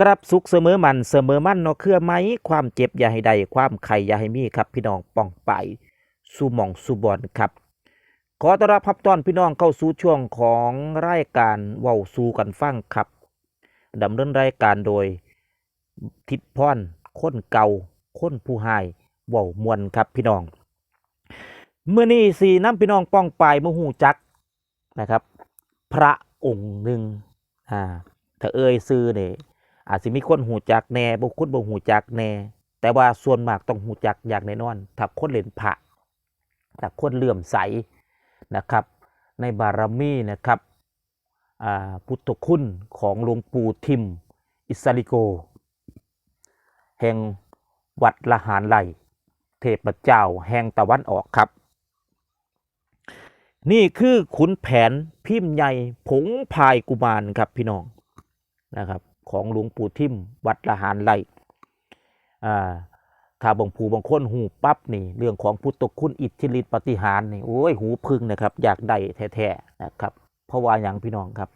กรับสุขเสมอมันเสมอมันเนาะเครือไหมความเจ็บอย่าให้ใดความไข่อย่าให้มีครับ พี่น้องป้องไปสู่หม่องสู่บอนครับ ขอต้อนรับพับต้อนพี่น้องเข้าสู่ช่วงของรายการเว้าสู่กันฟังครับดำเนินรายการโดย ทิดพรคนเก่าคนผู้หายเว้ามวนครับพี่น้องเมื่อนี้สีน้ำพี่น้องป้องไปมหูจักนะครับ พระองค์หนึ่งอ่าถ้าเอ่ยซื้อเนี่ย อาจจะมีคนหูจักแน่บุคคลบ่หูจักแน่ แต่ว่าส่วนมากต้องหูจักอย่างแน่นอนถ้าคนเล่นพระถ้าคนเลื่อมใสนะครับ ในบารมีนะครับอ่าพุทธคุณของหลวงปู่ทิม อิสริโก แห่งวัดละหารไหลเทพเจ้าแห่งตะวันออกครับ นี่คือขุนแผนพิมพ์ใหญ่ผงพายกุมารครับพี่น้องนะครับ ของหลวงปู่ทิมวัดละหารไหลอ่าถ้าบางผูบางคนหูปั๊บนี่เรื่องของพุทธคุณอิทธิฤทธิปฏิหารนี่โอ้ยหูพึ่งนะครับ อยากได้แท้ๆนะครับ เพราะว่าอย่างพี่น้องครับ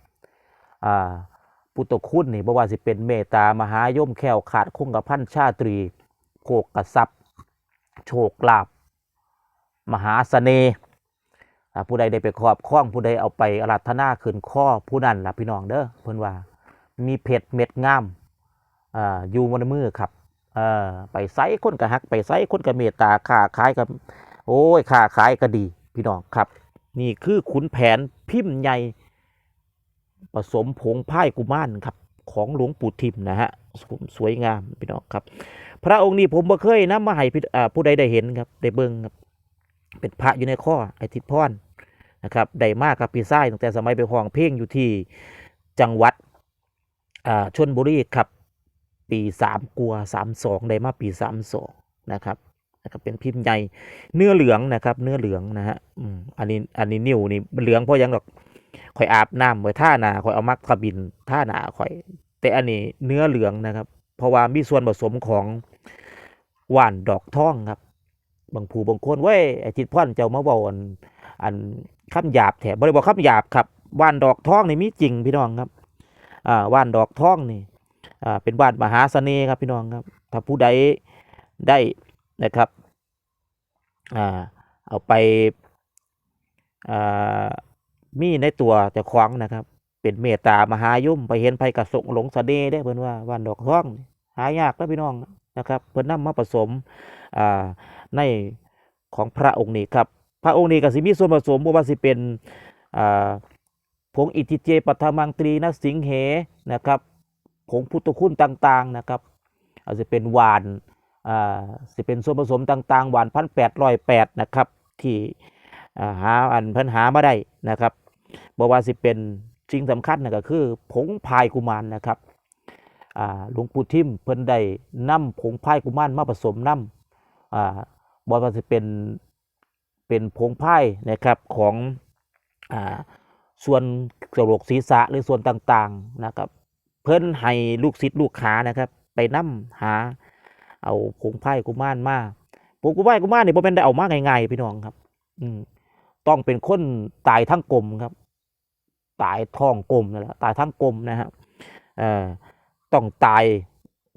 พุทธคุณนี่บ่ว่าสิเป็นเมตตามหายมแควขาดคงกระพันชาตรีโภกกระซับโชคลาภมหาเสน่ห์ผู้ใดได้ไปครอบครองผู้ใดเอาไปอารัธนาขึ้นข้อผู้นั้นล่ะพี่น้องเด้อเพิ่นว่า มีเพชรเม็ดงามอ่าอยู่บนมือครับเออไปไสคนก็ฮัก ไปไสคนก็เมตตาค้าขายก็โอ้ยค้าขายก็ดี พี่น้องครับ นี่คือขุนแผนพิมพ์ใหญ่ผสมผงพ่ายกุมารครับ ของหลวงปู่ทิมนะฮะสวยงามพี่น้องครับ พระองค์นี้ผมบ่เคยนำมาให้ผู้ใดได้เห็นครับได้เบิ่งครับเป็นพระอยู่ในข้อไอทิศพรนะครับได้มากครับพี่ไส้ตั้งแต่สมัยไปห้องเพลงอยู่ที่จังหวัด อ่าชนบุรีครับ ปีสามกัวสามสองได้มาปีสามสองนะครับนะครับเป็นพิมพ์ใหญ่เนื้อเหลืองนะครับ เนื้อเหลืองนะฮะอืมอันนี้อันนี้นิ้วนี่เหลืองเพราะยังหรอกข่อยอาบน้ำไว้ท่าหนาข่อยเอามักขบินท่าหนาข่อย แต่อันนี้เนื้อเหลืองนะครับ เพราะว่ามีส่วนผสมของหว่านดอกท่องครับบางผู้บางคนเว้ยไอจิตพ่อนเจ้ามาบอกอันอันคำหยาบแถบบริบอกคำหยาบครับว่านดอกทองนี่มีจริงพี่น้องครับ อ่าว่านดอกทองนี่อ่าเป็นว่านมหาเสน่ห์ครับพี่น้องครับถ้าผู้ใดได้นะครับอ่าเอาไปอ่ามีในตัวเจะคล้างนะครับ เป็นเมตตามหายุ่มไปเห็นไผกระสงหลงเสน่ห์ได้เพิ่นว่าว่านดอกทอง หายากนะพี่น้องนะครับเพิ่นนำมาผสมอ่าในของพระองค์นี้ครับพระองค์นี้ก็สิมีส่วนผสมบ่ว่าสิเป็นอ่า ผงอิทิเจปัทมังตรีนะสิงเหนะครับผงพุทธคุณต่างๆนะครับอาจจะเป็นหวานอ่าสิเป็นส่วนผสมต่างๆ หวานพันแปดร้อยแปดนะครับที่อ่าหาอันเพิ่นหามาได้นะครับบ่ว่าสิเป็นสิ่งสำคัญนะก็คือผงพายกุมารนะครับอ่าหลวงปู่ทิมเพิ่นได้นำผงพายกุมารมาผสมน้ำอ่าบอว่าจะเป็นเป็นผงไพ่นะครับของอ่า ส่วนกระโหลกศีรษะหรือส่วนต่างๆนะครับ เพิ่นให้ลูกศิษย์ลูกหานะครับ ไปนํหา เอาผงไพ่กุมารมาผงกุมารกุมารนี่บ่เป็นได้เอามาง่ายๆพี่น้องครับ อืมต้องเป็นคนตายทั้งกลมครับ ตายท้องกลมนั่นแหละตายทั้งกลมนะครับเอ่อต้องตาย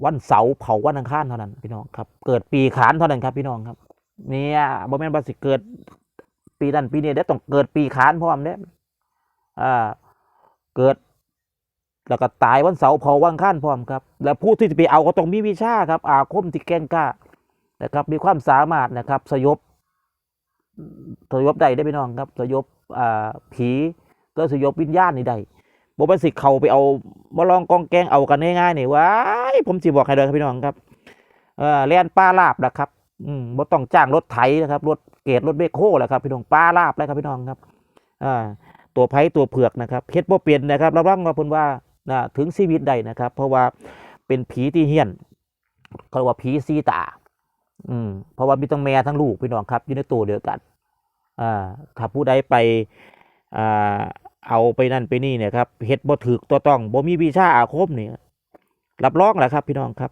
วันเสาร์เผาวันอังคารเท่านั้นพี่น้องครับ เกิดปีขานเท่านั้นครับ พี่น้องครับ เนี่ยบ่แม่นว่าสิเกิด ปีนั้นปีนี้ได้ต้องเกิดปีขานพร้อมเด้ อ่าเกิดแล้วก็ตายวันเสาร์เผาวันอังคารพร้อมครับ แล้วผู้ที่จะไปเอาก็ต้องมีวิชาครับ อาคมที่แก่งกล้านะครับมีความสามารถนะครับ สยบสยบได้ได้พี่น้องครับ สยบอ่าผีก็สยบวิญญาณนี่ได้บ่เป็นสิเขาไปเอาบ่ลองกองแกงเอากันง่ายๆนี่ว้ายผมสิบอกให้เลยครับพี่น้องครับเออแลนปลาลาบนะครับ อืมบ่ต้องจ้างรถไถนะครับรถเกรดรถเบคโฮแหละครับพี่น้องปลาลาบแล้วครับพี่น้องครับอ่า ตัวไผตัวเผือกนะครับเฮ็ดบ่เป็นนะครับรับรองว่าเพิ่นว่านะถึงชีวิตได้นะครับ เพราะว่าเป็นผีที่เฮี้ยนเขาเรียกว่าผีซีตา อืมเพราะว่ามีทั้งแม่ทั้งลูกพี่น้องครับอยู่ในตัวเดียวกัน อ่า ถ้าผู้ใดไปอ่าเอาไปนั่นไปนี่เนี่ยครับเฮ็ดบ่ถูกตัวต้องบ่มีวิชาอาคมนี่รับรองแหละครับ พี่น้องครับ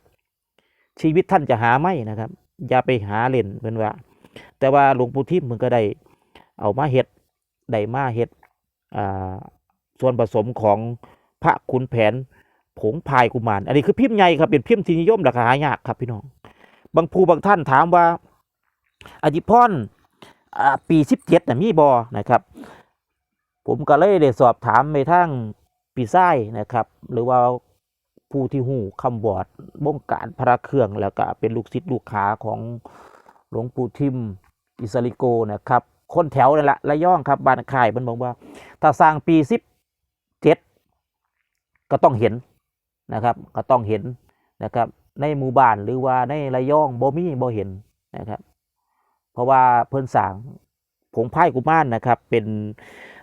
ชีวิตท่านจะหาไม่นะครับ อย่าไปหาเล่นเป็นว่า แต่ว่าหลวงปู่ทิมมันก็ได้ เอามาเฮ็ดได้มาเฮ็ด ส่วนผสมของพระขุนแผนผงพายกุมาร อันนี้คือพิมพ์ใหญ่ครับเป็นพิมพ์ที่นิยมราคาหายากครับพี่น้อง บางผู้บางท่านถามว่าอจิพรอ่าปีสิบเจ็ดน่ะมีบอนะครับ ผมก็เลยได้สอบถามไปทางปีไส้นะครับ หรือว่าผู้ที่หูคำบอดบงการพระเครื่องแล้วก็เป็นลูกศิษย์ลูกค้าของหลวงปู่ทิมอิสริโกนะครับ คนแถวนั่นแหละระย่องครับบ้านค่ายมันบอกว่า ถ้าสร้างปีสิบเจ็ดก็ต้องเห็นนะครับ ก็ต้องเห็นนะครับ ในหมู่บ้านหรือว่าในระยองบ่มีบ่เห็นนะครับ เพราะว่าเพิ่นสร้างผงไพ่กุมารนะครับ เป็น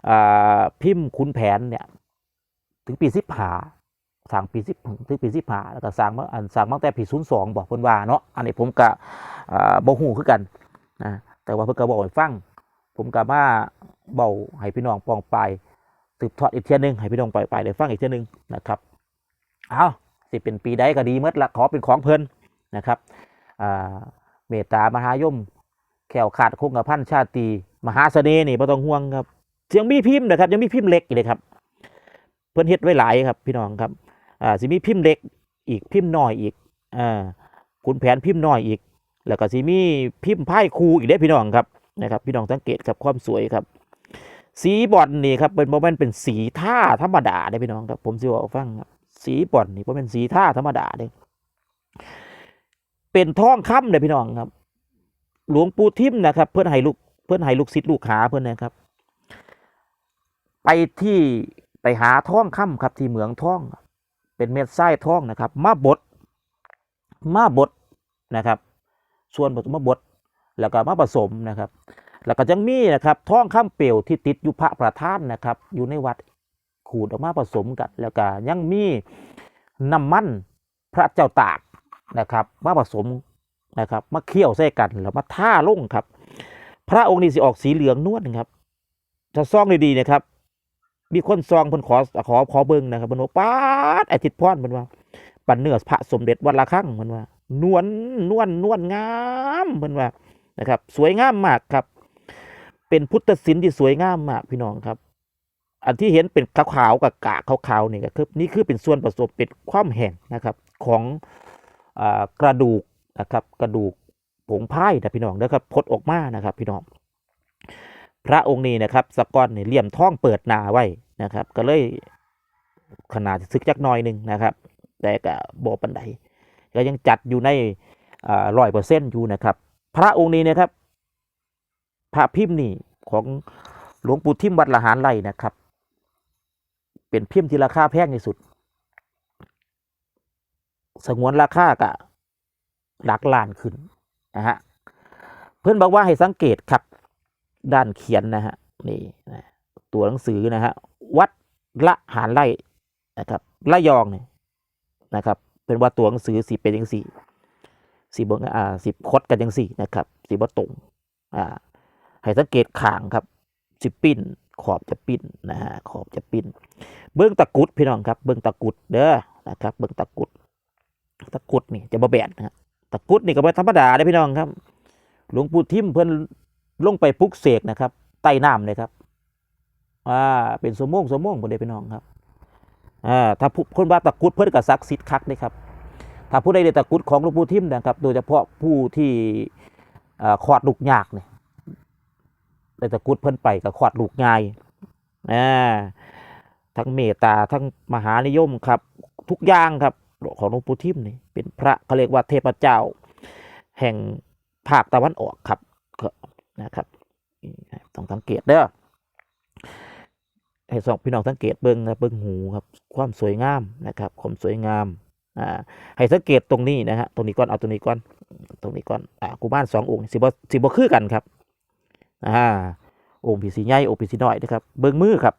อ่าพิมพ์ขุนแผนเนี่ย ถึงปีสิบหาสร้างปีสิบถึงปีสิบหาแล้วก็สร้างมาอันสร้างมาตั้งแต่ปีศูนย์สองบอกเพิ่นว่าเนาะอันนี้ผมก็บ่ฮู้คือกันนะแต่ว่าเพิ่นก็บอกให้ฟัง ผมก็มาเบาให้พี่น้องปองไปสืบทอดอีกเทียหนึงให้พี่น้องไปไปได้ฟังอีกเทียหนึงนะครับเอาสิเป็นปีใดก็ดีหมดละขอเป็นของเพลินนะครับเมตตามหายม แขวขาดคงกระพันชาตรีมหาเสน่ห์นี่บ่ต้องห่วงครับยังมีพิมพ์นะครับยังมีพิมพ์เล็กอีกเลยครับ เพิ่นเฮ็ดไว้หลายครับพี่น้องครับอ่าสิมีพิมพ์เล็กอีกพิมพ์น้อยอีกอ่าขุนแผนพิมพ์น้อยอีก แล้วก็สิมีพิมพ์ไพ่คูอีกเด้พี่น้องครับ นะครับพี่น้องสังเกตครับความสวยครับ สีบอลนี่ครับเป็นโมเมนต์เป็นสีท่าธรรมดาเด้พี่น้องครับผมสิบอกฟังครับสีบอลนี่บ่เป็นสีท่าธรรมดาเด้เป็นทองคำเด้อพี่น้องครับ หลวงปู่ทิมนะครับ เพื่อนให้ลูกเพื่อนให้ลูกศิษย์ลูกหาเพื่อนนะครับ ไปที่ไปหาท่องคำครับที่เหมืองท่อง เป็นเม็ดทรายท่องนะครับ มาบดมาบดนะครับ ส่วนผสมมาบด แล้วก็มาผสมนะครับ แล้วก็ยังมีนะครับท่องคำเปลวที่ติดอยู่พระประธานนะครับ อยู่ในวัดขูดออกมาผสมกัน แล้วก็ยังมีน้ำมันพระเจ้าตากนะครับ มาผสมนะครับมาเคี่ยวใส่กันแล้วมาท่าลงครับ พระองค์นี้สิออกสีเหลืองนวลครับถ้าซองดีๆนะครับ มีคนซองเพิ่นขอขอขอเบิ่งนะครับเพิ่นว่าปาดไอทิดพรเพิ่นว่าปันเนื้อพระสมเด็จวัดละคังเพิ่นว่านวลนวลนวลงามเพิ่นว่า นะครับ สวยงามมากครับ เป็นพุทธศิลป์ที่สวยงามมากพี่น้องครับ อันที่เห็นเป็นขาวๆกับกากขาวๆนี่ก็คือนี่คือเป็นส่วนผสมเป็นความแห้งนะครับของอกระดูกนะครับ กระดูกผงพายนะพี่น้องนะครับพดออกมานะครับ พี่น้อง พระองค์นี้นะครับสกอนนี่เหลี่ยมท้องเปิดนาไว้นะครับ ก็เลยขนาดซึกจักน้อยหนึ่งนะครับ แต่ก็บอปันไดก็ยังจัดอยู่ในร้อยเปอร์เซ็นต์อยู่นะครับ พระองค์นี้นะครับ พระพิมพ์นี่ของหลวงปู่ทิมวัดละหารไร่นะครับ เป็นพิมพ์ที่ราคาแพงที่สุด สงวนราคากะหลักล้านขึ้นนะฮะเพื่อนบอกว่าให้สังเกตครับ ด้านเขียนนะฮะนี่นะตัวหนังสือนะฮะวัดละหารไร่นะครับละยองเนี่ยนะครับ เป็นว่าตัวหนังสือสีเป็นยังสี่ สีบงอ่าสิบคดกันยังสี่นะครับสีบ่ตรงอ่าให้สังเกตขางครับสิปิ้น ขอบจะปิ้นนะฮะขอบจะปิ้น เบื้องตะกุดพี่น้องครับ เบื้องตะกุดเด้อนะครับ เบื้องตะกุด ตะกุดนี่จะบ่แบนนะฮะตะกุดนี่ก็เป็นธรรมดาได้อพี่น้องครับ หลวงปู่ทิมเพิ่นลงไปปลุกเสกนะครับใต้น้ำเลยครับอ่าเป็นสมงสมงบ่ได้พี่น้องครับอ่าถ้าผู้คนว่าตะกุดเพิ่นก็ศักดิ์สิทธิ์คักเด้ครับ ถ้าผู้ใดได้ตะกุดของหลวงปู่ทิมนะครับ โดยเฉพาะผู้ที่ขอดลูกยากเนี่ยได้ตะกุดเพิ่นไปก็ขอดลูกง่ายอ่าทั้งเมตตาทั้งมหานิยมครับ ทุกอย่างครับของหลวงปู่ทิมนี่เป็นพระเขาเรียกว่าเทพเจ้า แห่งภาคตะวันออกครับนะครับต้องสังเกตเด้อให้สองพี่น้องสังเกตเบิ้งนะเบิ้งหูครับ ความสวยงามนะครับความสวยงาม อ่าให้สังเกตตรงนี้นะฮะตรงนี้ก่อนเอาตรงนี้ก่อนตรงนี้ก่อนอ่ากุมารสององค์สิบสิบ่คือกันครับอ่าองค์ผีสีใหญ่องค์ผีสีน้อยนะครับ เบิ้งมือครับ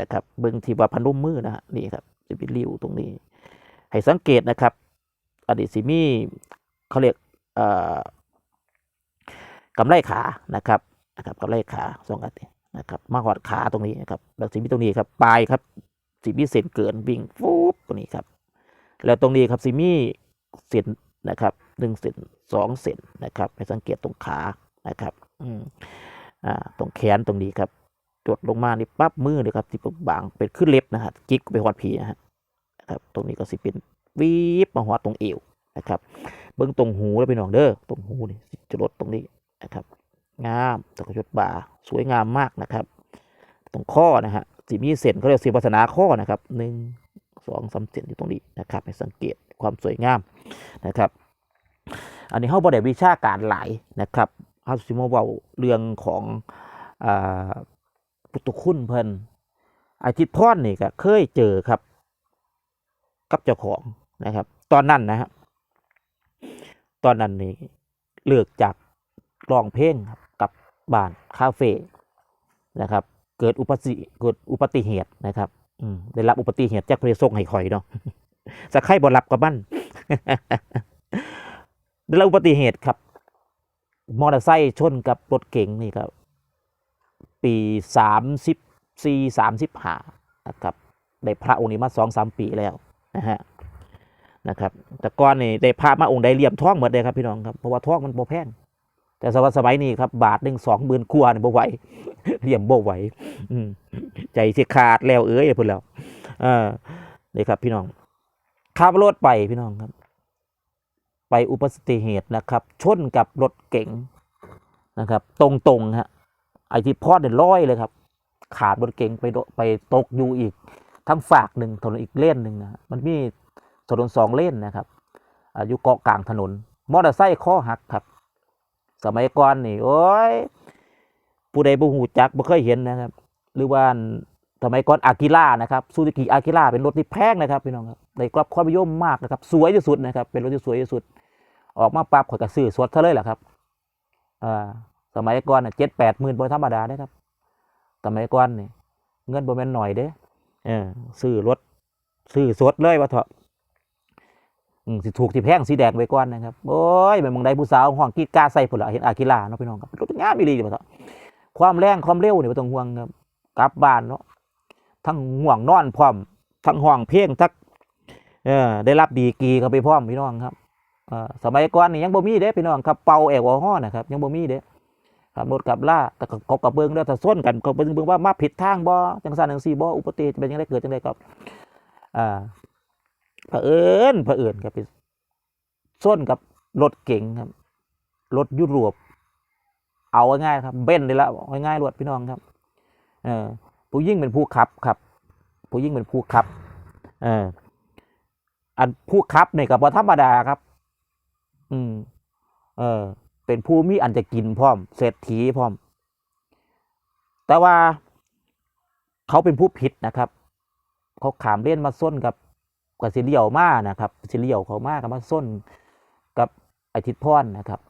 นะครับ เบิ้งที่ว่าพันุ่มมือนะฮะนี่ครับจะเป็นริ้วตรงนี้ ให้สังเกตนะครับอดีตสิมีเขาเรียกอ่อกำไลขานะครับนะครับกำไลขาสองอันนี้นะครับมาหอดขาตรงนี้นะครับแล้วสิมีตรงนี้ครับปลายครับสิมีเส้นเกินวิ่งฟูบตรงนี้ครับ แล้วตรงนี้ครับสิมีเส้นนะครับหนึ่งเส้นสองเส้นนะครับให้สังเกตตรงขานะครับอืมอ่าตรงแขนตรงนี้ครับจดลงมานี่ปั๊บมือเลยครับที่บางเป็นขึ้นเล็บนะฮะจิกไปหอดผีนะฮะครับตรงนี้ก็สิเป็นวีบมาหัวตรงเอวนะครับเบื้องตรงหูแล้วพี่น้องเด้อตรงหูนี่จะลดตรงนี้นะครับ งามตะกยศบ่าสวยงามมากนะครับ ตรงข้อนะฮะสิมีเส้นเขาเรียกสีวัฒนาข้อนะครับหนึ่ง สองสามเส้นอยู่ตรงนี้นะครับให้สังเกตความสวยงามนะครับอันนี้เขาบอได้วิชาการหลายนะครับเขาสิมาเว้าเรื่องของอ่าพุคุณเพิ่นอทิตย์พรนี่ก็เคยเจอครับ กับเจ้าของนะครับ ตอนนั้นนะฮะตอนนั้นนี่เลือกจากร้องเพลงครับกับบ้านคาเฟ่นะครับ เกิดอุบัติเกิดอุบัติเหตุนะครับ ได้รับอุบัติเหตุจากเพรส่งให้ข่อยเนาะสักไข่บ่รับกับมันได้รับอุบัติเหตุครับ มอเตอร์ไซค์ชนกับรถเก๋งนี่ครับ ปีสามสิบสี่สามสิบห้านะครับได้พระองค์นี้มาสองสามปีแล้วนะฮะนะครับ แต่ก่อนนี่ได้พระมาองค์ใดเหลี่ยมท้องหมดเลยครับพี่น้องครับเพราะว่าท้องมันโบแพง แต่สมัยสมัยนี้ครับ บาทหนึ่งสองหมื่นกว่านี่บ่ไหวเหลี่ยมบ่ไหวอืใจเสิขาดแล้วเอ้ยพุ่นแล้วเออนี่ครับ พี่น้องขับรถไปพี่น้องครับ ไปอุบัติเหตุนะครับ ชนกับรถเก๋งนะครับ ตรงๆฮะไอที่พอดเนี่ยร้อยเลยครับ ขาดรถเก๋งไปไปตกอยู่อีก ทั้งฝากหนึ่งถนนอีกเล่นหนึ่งนะมันมีถนนสองเล่นนะครับอยู่เกาะกลางถนน มอเตอร์ไซค์ข้อหักครับ สมัยก่อนนี่ โอ้ยผู้ใดบ่หูจักบ่เคยเห็นนะครับ หรือว่าสมัยก่อนอากิล่านะครับซูซูกิอากิล่าเป็นรถที่แพงนะครับพี่น้องครับได้รับความนิยมมากนะครับ สวยที่สุดนะครับ เป็นรถที่สวยที่สุด ออกมาปั๊บข่อยก็ซื้อสดเท่าเลยแหละครับอ่าสมัยก่อนเจ็ดแปดหมื่นบ่ธรรมดาเด้ครับ สมัยก่อนนี่เงินบ่แม่นหน่อยเด้เออซื้อรถซื้อสดเลยว่าเถอะ สิถูกสิแพงสีแดงไว้ก่อนนะครับโอ้ยแม่นมึงได้ผู้สาวห้องกีดกาใส่พุ่นลเห็นอากิลาเนาะพี่น้องครับรถงามอีหลีเด้อว่าเถอะความแรงความเร็วเนี่บ่ต้องห่วงครับกลับบ้านเนาะทั้งห่วงนอนพร้อมทั้งห้องเพลงทั้งเออได้รับดีกีเขาไปพร้อมพี่น้องครับเออสมัยก่อนนี่ยังบ่มีเด้พี่น้องครับเป่าแอลกอฮอล์นะครับยังบ่มีเด้ขับรถกับล่าแต่ก็กบกับเบิ่งแล้วถ้าส้นกันก็เบิ่งเบิ่งว่ามาผิดทางบ่จังซั่นจังซี่บ่อุบัติเตจะเป็นจังไดเกิดจังไดครับอ่า เผอิญเผอิญครับไปส้นกับรถเก๋งครับรถยุโรปเอาง่ายครับ เบนเลยละเอาง่ายๆรถพี่น้องครับ เออผู้ยิ่งเป็นผู้ขับครับ ผู้ยิ่งเป็นผู้ขับ เอออันผู้ขับเนี่ยกับว่าธรรมดาครับ อืม เออ เป็นผู้มีอันจะกินพร้อมเศรษฐีพร้อม แต่ว่าเขาเป็นผู้ผิดนะครับ เขาขามเล่นมาส้นกับ กับสิเลียวมานะครับสิเลียวเขามากับมาส้นกับไอทิดพรนะครับ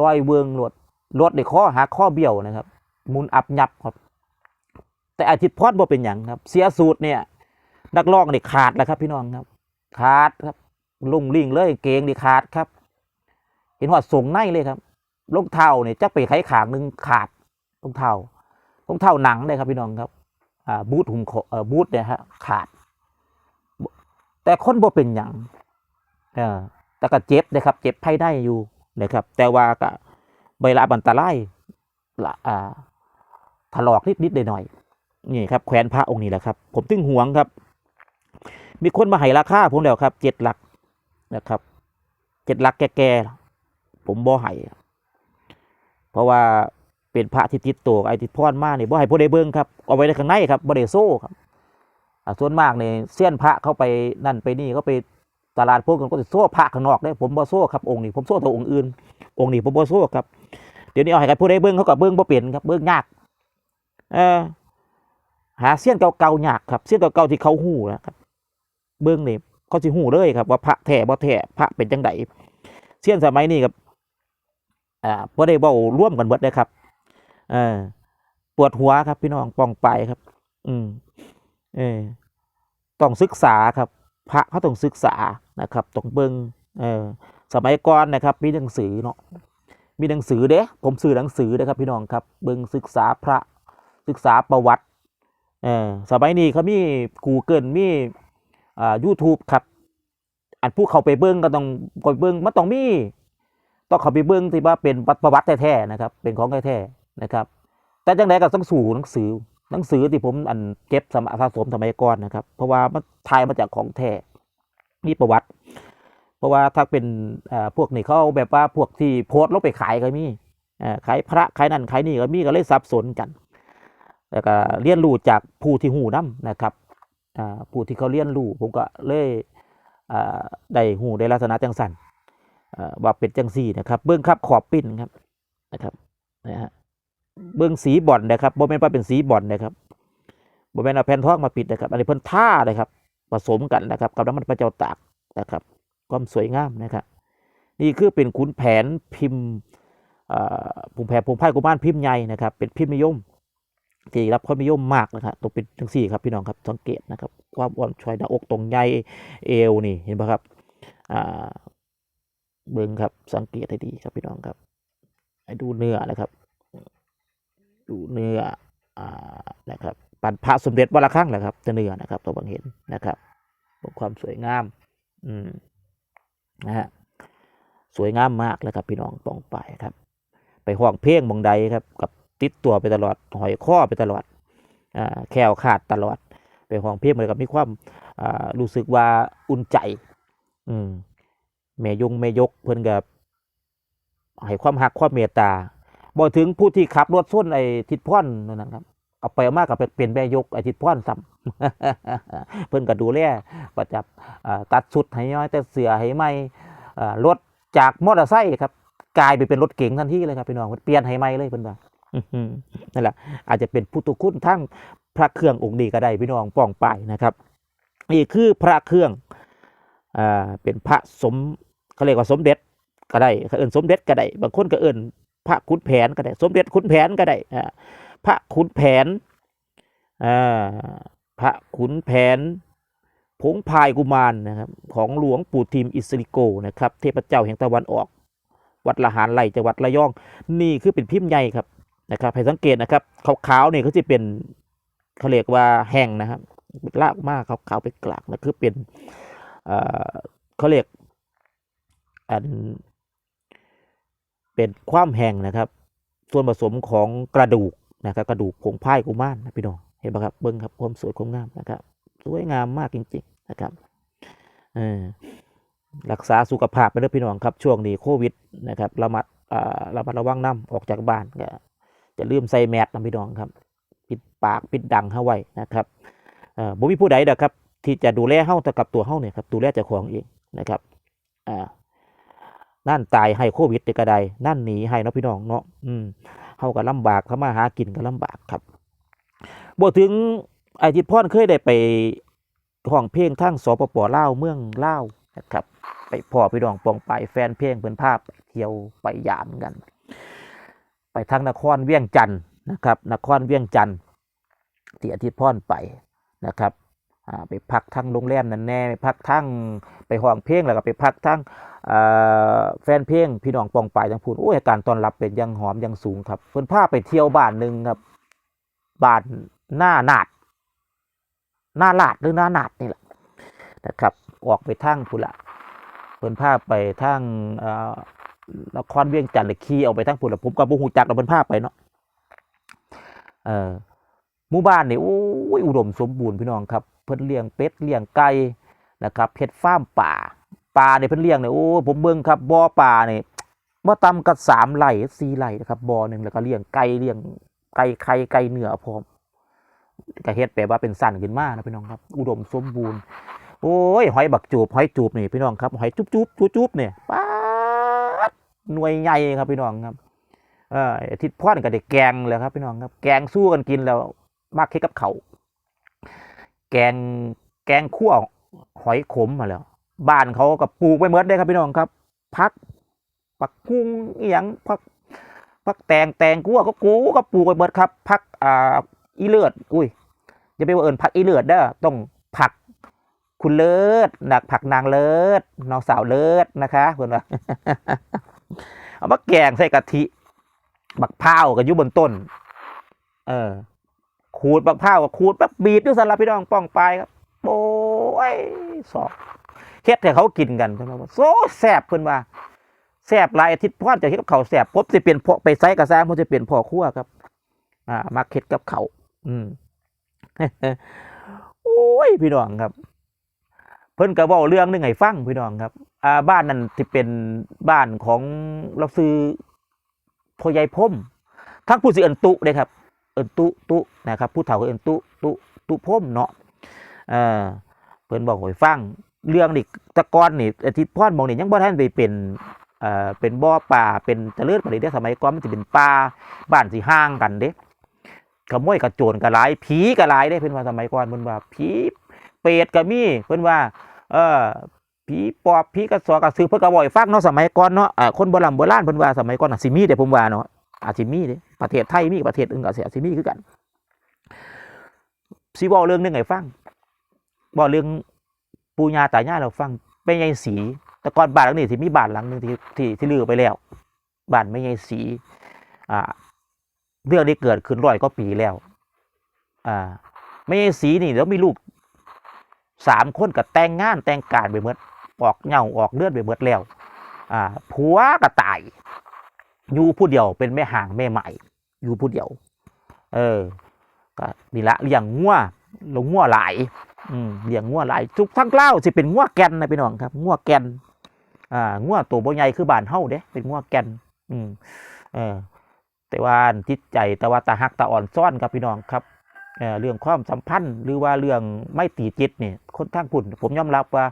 ลอยเวิงรถรถในข้อหักข้อเบี้ยวนะครับมุนอับยับครับ แต่อาทิตย์พอดบ่เป็นอย่างครับ เสียสูตรเนี่ย นักร้องนี่ขาดแล้วครับ พี่น้องครับ ขาดครับ ลุ่งลิ่งเลยเกงนี่ขาดครับ เห็นว่าส่งในเลยครับรองเท้าเนี่ยจักไปไขขางหนึ่งขาดรองเท้ารองเท้าหนังเลยครับ พี่น้องครับ อ่าบูทหุ่มเอ่อบูทเนี่ยฮะขาด แต่คนบ่เป็นอย่างเออแต่ก็เจ็บนะครับ เจ็บภายในอยู่นะครับ แต่ว่าก็ใบละบันตรายละอ่าถลอกนิดนิดๆหน่อยๆนี่ครับแขวนพระองค์นี้แหละครับ ผมตึงห่วงครับ มีคนมาให้ราคาผมแล้วครับเจ็ดหลักนะครับเจ็ดหลักแก่ๆผมบ่ให้เพราะว่าเป็นพระที่ติดตัวไอ้ติดพรมากนี่ยบ่ให้ผู้ใดเบิ่งครับเอาไว้ในข้างในครับบ่ได้โซ่ครับ ส่วนมากเนี่ยเสี้ยนพระเข้าไปนั่นไปนี่เขาไปตลาดพวกกันก็จะโซ่พระข้างนอกได้ผมบ่โซ่ครับองค์นี้ผมโซ่ตัวองค์อื่น องค์นี้ผมบ่โซ่ครับเดี๋ยวนี้เอาให้กับผู้ใดเบิ่งเขาก็เบิ่งบ่เป็นครับเบิ่งยากเออหาเสี้ยนเก่าๆยากครับเสี้ยนเก่าๆที่เขาหูนะครับเบิ้งนี่เขาสิหูเลยครับ ว่าพระแท้บ่แท้พระเป็นจังไดเสี้ยนสมัยนี้ครับอ่าบ่ได้เว้าร่วมกันเบิดเลยครับ เออปวดหัวครับพี่น้องป้องไปครับ อืม เออต้องศึกษาครับ พระเขาต้องศึกษานะครับต้องเบิ้งเออสมัยก่อนนะครับมีหนังสือเนาะมีหนังสือเด้ผมซื้อหนังสือนะครับ พี่น้องครับ เบิ้งศึกษาพระศึกษาประวัติเออสมัยนี้เขามี Google มีอ่า YouTube ครับ อันผู้เขาไปเบิ้งก็ต้องก็เบิ้งมันต้องมี ต้องเขาไปเบิ้งที่ว่าเป็นประวัติแท้ๆนะครับ เป็นของแท้ๆนะครับ แต่จังไดก็ต้องสู่หนังสือ หนังสือที่ผมอันเก็บสมสะสมสมัยก่อนนะครับ เพราะว่ามันทายมาจากของแท้มีประวัติ เพราะว่าถ้าเป็นพวกนี้เขาแบบว่าพวกที่โพสต์ลงไปขายก็มีขายพระขายนั่นขายนี่ก็มีก็เลยสับสนกันแล้วก็เรียนรู้จากผู้ที่หูน้ำนะครับผู้ที่เขาเรียนรู้ผมก็เลยได้หูได้ลักษณะจังสันว่าเป็นจังสี่นะครับ เบื้องครับขอบปิ้นครับนะครับนะฮะ เบื้องสีบ่อนนะครับโบแมนว่าเป็นสีบ่อนนะครับโบแมนเอาแผ่นทองมาปิดนะครับ อันนี้เพิ่นท่านะครับ ผสมกันนะครับ กับน้ำมันพระเจ้าตากนะครับ ความสวยงามนะครับ นี่คือเป็นขุนแผนพิมพ์ผงแผนผงไพ่กุมารพิมพ์ใหญ่นะครับ เป็นพิมพ์นิยมที่รับความนิยมมากนะครับตรงเป็นทั้งสี่ครับพี่น้องครับสังเกตนะครับ ความอ่อนช้อยหน้าอกตรงใหญ่เอวนี่เห็นไหมครับเบิ้งครับสังเกตให้ดีครับพี่น้องครับให้ดูเนื้อนะครับ ดูเนื้ออ่านะครับปันพระสมเด็จวัดละครั้งแหละครับจะเนื้อนะครับตัวบางเห็นนะครับความสวยงาม อืมนะฮะสวยงามมากเลยครับพี่น้องปองไปครับ ไปห้องเพลงมองใดครับ กับติดตัวไปตลอดหอยข้อไปตลอดอ่าแควขาดตลอด ไปห้องเพลงมันกับมีความอ่ารู้สึกว่าอุ่นใจ อืมแม่ยงแม่ยกเพิ่นกับให้ความหักความเมตตา บอกถึงผู้ที่ขับรถส้นไอ้ทิดพ่อนนั่นนะครับ เอาไปมากกับเป็นแม่ยกไอ้ทิดพ่อนซ้ำเพิ่นก็ดูแลประจับตัดสุดให้ย้อยแต่เสือให้ไม่รถจากมอเตอร์ไซค์ครับ กลายไปเป็นรถเก๋งทันทีเลยครับพี่น้องเปลี่ยนให้ไหมเลยเพิ่นว่างนั่นแหละอาจจะเป็นพุทธคุณทั้งพระเครื่ององค์ดีก็ได้พี่น้องป้องไปนะครับ นี่คือพระเครื่องอ่าเป็นพระสมเขาเรียกว่าสมเด็จก็ได้เขาเอิ้นสมเด็จก็ได้บางคนก็เอิ้น พระขุนแผนก็ได้ สมเด็จขุนแผนก็ได้พระขุนแผนพระขุนแผนผงพายกุมารนะครับของหลวงปู่ทิมอิสริโกนะครับเทพเจ้าแห่งตะวันออก วัดละหารไหลจังหวัดระยอง นี่คือเป็นพิมพ์ใหญ่ครับนะครับให้สังเกตนะครับขาวๆนี่เขาจะเป็นเขาเรียกว่าแห้งนะครับลากมากขาวๆเป็นกลากนะคือเป็นเขาเรียกอัน เป็นความแห้งนะครับ ส่วนผสมของกระดูกนะครับกระดูกผงพายกุมารนะพี่น้องเห็นไหมครับเบิ้งครับความสวยความงามนะครับ สวยงามมากจริง ๆนะครับเออรักษาสุขภาพไปด้วยพี่น้องครับ ช่วงนี้โควิดนะครับระมัดอ่าระมัดระวังน้ำออกจากบ้านก็จะลืมใส่แมสนะพี่น้องครับ ปิดปากปิดดังเข้าไว้นะครับอ่อบ่มีผู้ใดดอกครับ ที่จะดูแลเฮาแต่กับตัวเฮาเนี่ยครับดูแลเจ้าของเองนะครับอ่า นั่นตายให้โควิดเด็กระไดนั่นหนีให้เนาะพี่น้องเนาะอืมเฮาก็ลำบากเขามาหากินก็ลำบากครับบ่ถึงไอทิดพรเคยได้ไปห้องเพลงทั้งสปปลาวเมืองลาวนะครับไปพ่อพี่น้องปองไปแฟนเพลงเพิ่นภาพเที่ยวไปยามกัน ไปทางนครเวียงจันทน์นะครับ นครเวียงจันทน์ที่อาทิตย์พ่อนไปนะครับ ไปพักทั้งโรงแรมนั่นแน่ไปพักทั้งไปห้องเพลงแล้วก็ไปพักทั้งแฟนเพลงพี่น้องปองไปจังพูดโอ้ยการต้อนรับเป็นยังหอมยังสูงครับเพิ่นพาไปเที่ยวบ้านหนึ่งครับบ้านหน้านาดหน้าลาดหรือหน้านาดนี่แหละนะครับ ออกไปทางพุละเพิ่นพาไปทางอ่านครเวียงจันทน์เลยขี่ออกไปทางพุละผมกับบุหูจักเราเพิ่นพาไปเนาะเออ หมู่บ้านนี่โอ้ยอุดมสมบูรณ์พี่น้องครับเพิ่นเลี้ยงเป็ดเลี้ยงไก่นะครับเฮ็ดฟาร์มป่าป่าเนี่ยเพิ่นเลี้ยงเนี่ยโอ้ผมเบิ่งครับบ่อป่านี่บ่ต่ำกับสามไร่สี่ไร่นะครับบ่อหนึงแล้วก็เลี้ยงไก่เลี้ยงไก่ไข่ไก่เนื้อพร้อมก็เฮ็ดแบบว่าเป็นสั่นขึ้นมานะพี่น้องครับ อุดมสมบูรณ์โอ้ยหอยบักจูบหอยจูบนี่พี่น้องครับหอยจุ๊บจุบจุ๊บจุ๊บเนี่ยป๊าดหน่วยใหญ่ครับพี่น้องครับเอออาทิตย์พ่อนก็ได้แกงเลยครับพี่น้องครับ แกงสู้กันกินแล้ว มากเค็กับเขาแกงแกงคั่วหอยขมมาแล้ว บ้านเขากับปลูกไปเมดได้ครับพี่น้องครับ พักปักกุ้งอหย่างพักพักแตงแตงกั่วก็กูก็ปลูกไปเมดครับ พักอ่าอีเลือด อุ้ยอย่าไปว่าเอิญพักอีเลือดเด้อต้องผักคุณเลิศหนักผักนางเลิศน้องสาวเลิศนะคะคุณว่าเอามาแกงใส่กะทิบักพร้ากับยู่บนต้น เออ ขูดบักพ้าวกับขูดแบบบีบด้วยสารบพี่น้องป้องปลายครับโอ้ยสอกเฮ็ดให้เขากินกันใช่ไหมว่าโซแซ่บเพิ่นว่าแซ่บหลายอาทิตย์พ่อจะเฮ็ดกับเขาแซ่บผมจะเปลี่ยนพ่อไปไซกระซ้างผมจะเปลี่ยนพ่อครัวครับ อ่ามาเฮ็ดกับเขาอืมโอ้ยพี่น้องครับ เพิ่นก็เว้าเรื่องนึงให้ฟังพี่น้องครับ อ่า บ้านนั้นที่เป็นบ้านของเราซื้อพ่อใหญ่พมทั้งผู้สิเอินตุเด้ครับ เอินตุตุนะครับผู้เฒ่าก็เอินตุตุตุพมเนาะเออเพิ่นบอกให้ฟังเรื่องนี่ตะกอนนี่อาทิตย์พรมองนี่ยังบ่ทันไปเป็นเอ่อเป็นบ่อป่าเป็นเจริญปานใดเด้สมัยก่อนมันสิเป็นป่าบ้านสิห่างกันเด้ขโมยกระโจรก็หลายผีก็หลายเด้เพิ่นว่าสมัยก่อนเพิ่นว่าผีเปรตก็มีเพิ่นว่า เออผีปอบผีกระสอกระสือเพิ่นก็บ่ให้ฟังเนาะสมัยก่อนเนาะอ่าคนโบราณโบราณเพิ่นว่าสมัยก่อนน่ะสิมีเด้ผมว่าเนาะ อาจสิมีเด้ประเทศไทยมีประเทศอื่นก็สิอาจสิมีคือกันสิเว้าเรื่องนึงให้ฟังเว้าเรื่องปู่ย่าตายายเราฟังแม่ยายศรีแต่ก่อนบ้านหลังนี้สิมีบ้านหลังหนึงที่ที่ที่ลือไปแล้วบ้านแม่ยายศรีอ่าเรื่องนี้เกิดขึ้นร้อยกว่าปีแล้ว อ่าแม่ยายศรีนี่แล้วมีลูกสามคนก็แต่งงานแต่งการไปเมดอออกเหงาออกเลือดไปเมดแล้ว อ่าผัวก็ตาย อยู่ผู้เดียวเป็นแม่ห่างแม่ใหม่อยู่ผู้เดียว เออก็นี่ละเลี้ยงงัวลงงัวหลายอืมเลี้ยงงัวหลายทุกทั้งเล่าวสิเป็นงัวแกนนะพี่น้องครับงัวแกนอ่างัวตัวบ่ใหญ่คือบ้านเฮาเด้เป็นงัวแกนอืมเออแต่ว่าจิตใจแต่ว่าตาหักตาอ่อนซ่อนครับพี่น้องครับเเรื่องความสัมพันธ์หรือว่าเรื่องไม่ตีจิตเนี่ยคนทางพุ่นผมยอมรับว่า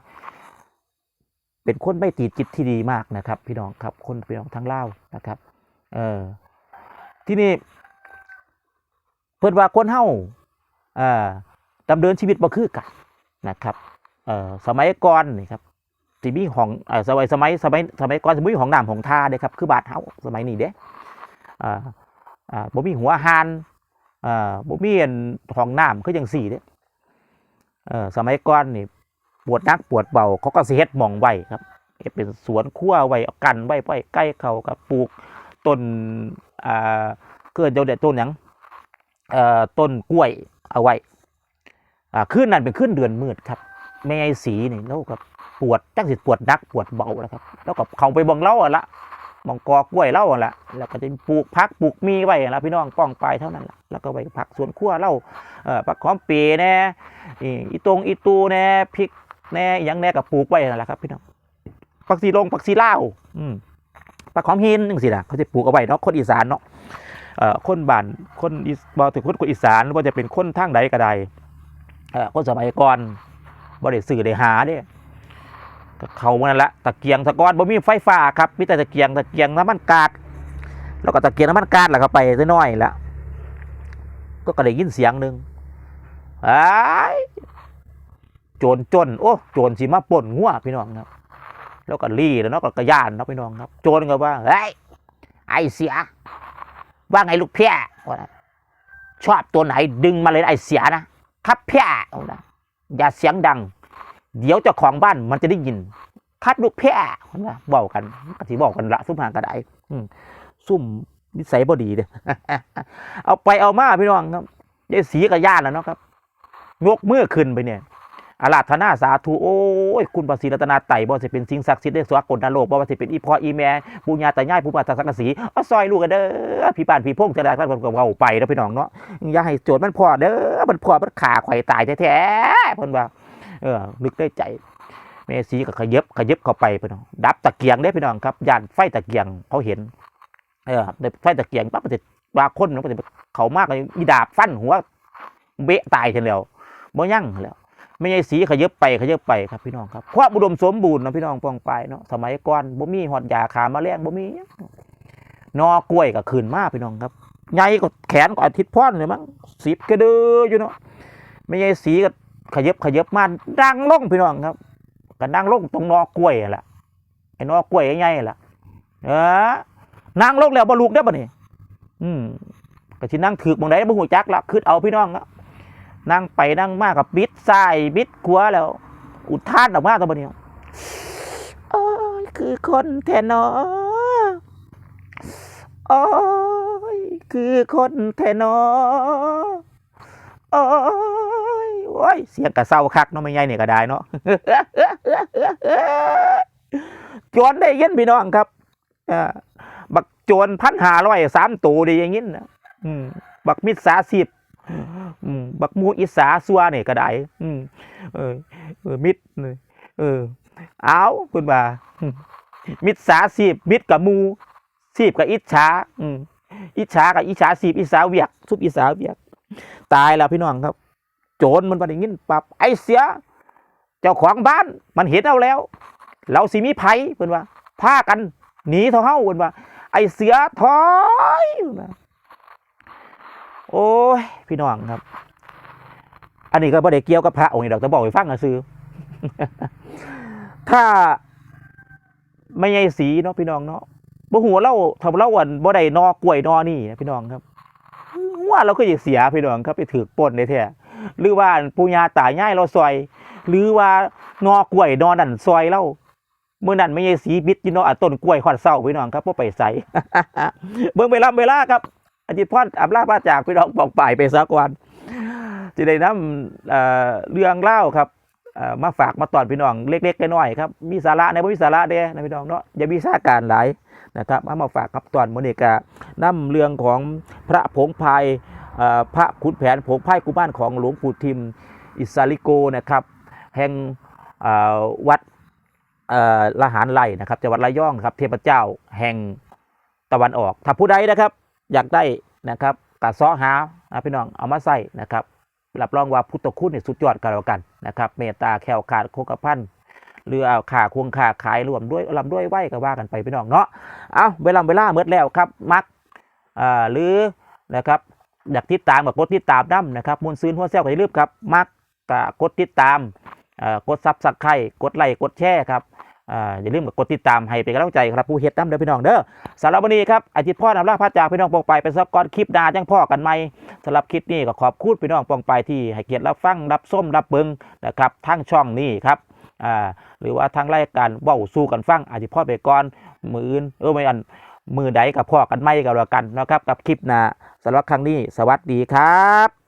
เป็นคนไม่ตีจิตที่ดีมากนะครับ พี่น้องครับคนพี่น้องทางเล่านะครับ เออที่นี่เพิ่นว่าคนเฮาเอ่อดำเนินชีวิตบ่คือกันนะครับ เอ่อสมัยก่อนนี่ครับสิมีของเอ่อสมัยสมัยสมัยสมัยก่อนสิมีของน้ำของท่าเด้ครับคือบาดเฮาสมัยนี้เด้อ่าอ่าบ่มีหัวหานอ่าบ่มีอันห้องน้ำคือจังซี่เด้เออสมัยก่อนนี่ ปวดนักปวดเบาเขาก็สิเฮ็ดมองไว้ครับเฮ็ดเป็นสวนครัวไว้กันไว้ไว้ใกล้เขากับปลูกต้นอ่าเกิดเดียวเด็ดต้นหยังเอ่อต้นกล้วยเอาไว้อ่าคืนนั้นเป็นคืนเดือนมืดครับแม่ไอ้สีนี่แล้วก็ปวดจังสิปวดนักปวดเบาแล้วครับแล้วก็เขาไปบังเล่าอะละมองกอกล้วยเล่าอะละแล้วก็จะปลูกพักปลูกมีไว้อะละพี่น้องป้องไปเท่านั้นละแล้วก็ไว้ผักสวนครัวเล่าเอ่อผักหอมเปีแน่อีอีตรงอีตูแน่พริก แน่อหยังแน่กับปลูกไว้นั่นแหละครับพี่น้องผักสีลงผักสีลาวอืมผักหอมหินจังซี่ล่ะเขาจะปลูกเอาไว้เนาะคนอีสานเนาะเอ่อคนบ้านคนอีสบ่ถึงคนคนอีสานว่าจะเป็นคนทางใดก็ได้เอ่อคนสมัยก่อนบ่ได้ซื้อได้หาเด้ก็เขามันนั่นละตะเกียงตะกอนบ่มีไฟฟ้าครับมีแต่ตะเกียงตะเกียงน้ำมันกาดแล้วก็ตะเกียงน้ำมันกาดแหละเข้าไปน้อยๆละก็ก็ได้ยินเสียงหนึ่งไอ้าย โจรจนโอ้โจรสิมาปล้นงัวพี่น้องครับ แล้วก็รีแล้วเนาะก็กระยานเนาะพี่น้องครับ โจรก็ว่าเฮ้ยไอเสีย ว่าไงลูกเพี้ยะชอบตัวไหนดึงมาเลยไอเสียนะครับเพี้ยะอย่าเสียงดัง เดี๋ยวเจ้าของบ้านมันจะได้ยินคัดลูกแพร่นะบอกกันก็สิบอกกันละซุ่มหางกระไดอืมซุ่มนิสัยบ่ดีเด้เอาไปเอามาพี่น้องครับยายสีกับญาติแล้วเนาะครับยกมือขึ้นไปเนี่ย อาราธนาสาธุโอ้ยคุณประสิรัตนาไต่บ่สิเป็นสิ่งศักดิ์สิทธิ์ได้สวากลนาโลกบ่ว่าสิเป็นอีพ่ออีแม่ปู่ย่าตายายผู้มาตาสังกะสีเอาซอยลูกกันเด้อพี่ปานพี่พงษ์จะได้ท่านคนก็เว้าไปแล้วพี่น้องเนาะอย่าให้โจรมันพอเด้อมันพอมันขาข่อยตายแท้ๆเพิ่นว่าเออนึกได้ใจเมสีก็ขยับขยับเข้าไปพี่น้องดับตะเกียงได้พี่น้องครับยานไฟตะเกียงเขาเห็นเออในไฟตะเกียงปั๊บมันจะบาคนมันจะเขามากเลยอีดาบฟันหัวเบะตายเฉยแล้วบ่ยั่งแล้ว ไม่ใช่สีขยับไปขยับไปครับพี่น้องครับความอุดมสมบูรณ์นะพี่น้องปองไปเนาะสมัยก่อนบ่มีหอดยาขามาแรงบ่มีนอกล้วยก็ขึ้นมาพี่น้องครับใหญ่ก็แขนก็อาทิตย์พ่อนเลยมั้งสิบกระเดืออยู่เนาะไม่ใช่สีก็ขยับขยับมาดังลงพี่น้องครับก็นั่งลงตรงนอกล้วยแหละไอ้นอกล้วยใหญ่ๆล่ะเออนั่งลงแล้วบ่ลูกได้อบ่นี่อืมก็สินั่งถือกบางไดบ่ฮู้จักละคือเอาพี่น้องละ นั่งไปนั่งมากกับบิดซ้ายบิดขวาแล้ว อุทานออกมาตอนบ่นี้โอ้ยคือคนแท้นอโอ้ยคือคนแท้นอโอ้ยโอ้ยเสียงกระเศร้าคักเนาะไม่ใหญ่เนี่ยก็ได้เนาะโจรได้ยินพี่น้องครับอ่าบักโจรพันหาร้อยสามตัวด้อยังยินนะอืมบักมิดสาสิบ บักมูอิสาซัวเนี่ยก็ได้อืมเออเออมิดเออเอาเพิ่นว่ามิตรสาสีบมิตรกับมูสีบกับอิจฉาอืมอิจฉากับอิจฉาสีบอิจฉาเวียกซุบอิจฉาเวียก ตายแล้วพี่น้องครับ โจรมันบ่ได้ยินปรับไอ้เสีย เจ้าของบ้านมันเห็นเอาแล้ว เราสิมีไผเพิ่นว่าพากันหนีเท่าเฮาเพิ่นว่า ไอ้เสือถอยเพิ่นว่า โอ้ยพี่น้องครับ อันนี้ก็บ่ได้เกี่ยวกับพระองค์นี้ดอกแต่บอกให้ฟังก็ซื้อถ้าไม่ใช่สีเนาะพี่น้องเนาะบ่หัวาเราทำเราวันบ่ได้นอกล้วยนอนี่นะพี่น้องครับว่าเราก็จะเสียพี่น้องครับไปถือปล้นในแท้หรือว่าปู่ย่าตายายเราซอย หรือว่านอกล้วยนอนั่นซอยเราเมื่อนั้นไม่ใช่สีบิดยู่เนาะอะต้นกล้วยขอดเศร้าพี่น้องครับบ่ไปใส่เบิ่งเวลาเวลาครับ อาจิตพรอับลาพาจากพี่น้องปองป่ายไปสักวันจะได้นำเอ่อเรื่องเล่าครับเอ่อมาฝากมาตอนพี่น้องเล็กๆน้อยๆครับมีสาระในบ่มีสาระเด้นะพี่น้องเนาะอย่ามีสาการหลายนะครับเอามาฝากครับตอนมนี้ก็นำเรื่องของพระผงพายเอ่อพระขุนแผนผงพายกุบ้านของหลวงปู่ทิมอิสาลิโกนะครับ แห่งเอ่อวัดเอ่อละหารไร่นะครับจังหวัดระยองครับเทพเจ้าแห่งตะวันออกถ้าผู้ใดนะครับ อยากได้นะครับกะซ้อหานะพี่น้องเอามาใส่นะครับรับรองว่าพุทธคุณเนี่ยสุดยอดกันแล้วกันนะครับ เมตตาแควขาดโคกพันหรือเอาขาควงขาขายรวมด้วยลำด้วยไหวก็ว่ากันไปพี่น้องเนาะเอาเวลาเวลาเมื่อแล้วครับมักอ่าหรือนะครับอยากติดตามกับกดติดตามน้ำนะครับมูลซื้อหัวเซลก็อย่าลืมครับมักกับกดติดตามอ่ากดซับสไครต์กดไลค์กดแชร์ครับ อย่าลืมกดติดตามให้เป็นกำลังใจครับผู้เฮ็ดน้ำเด้อพี่น้องเด้อสำหรับวันนี้ครับอาทิตย์พ่อนำลาพระจากพี่น้องปองไปเป็นสักก่อนคลิปดาจังพ่อกันไหมสำหรับคลิปนี้ก็ขอบคุณพี่น้องปองไปที่ให้เกียรติรับฟังรับส้มรับเบิงนะครับทั้งช่องนี้ครับหรือว่าทางรายการเบ้าสู้กันฟังอาจจะพอไปก่อนมืออื่นเออไม่อันมือใดกับพ่อกันไม่กับแล้วกันนะครับกับคลิปน้าสำหรับครั้งนี้สวัสดีครับ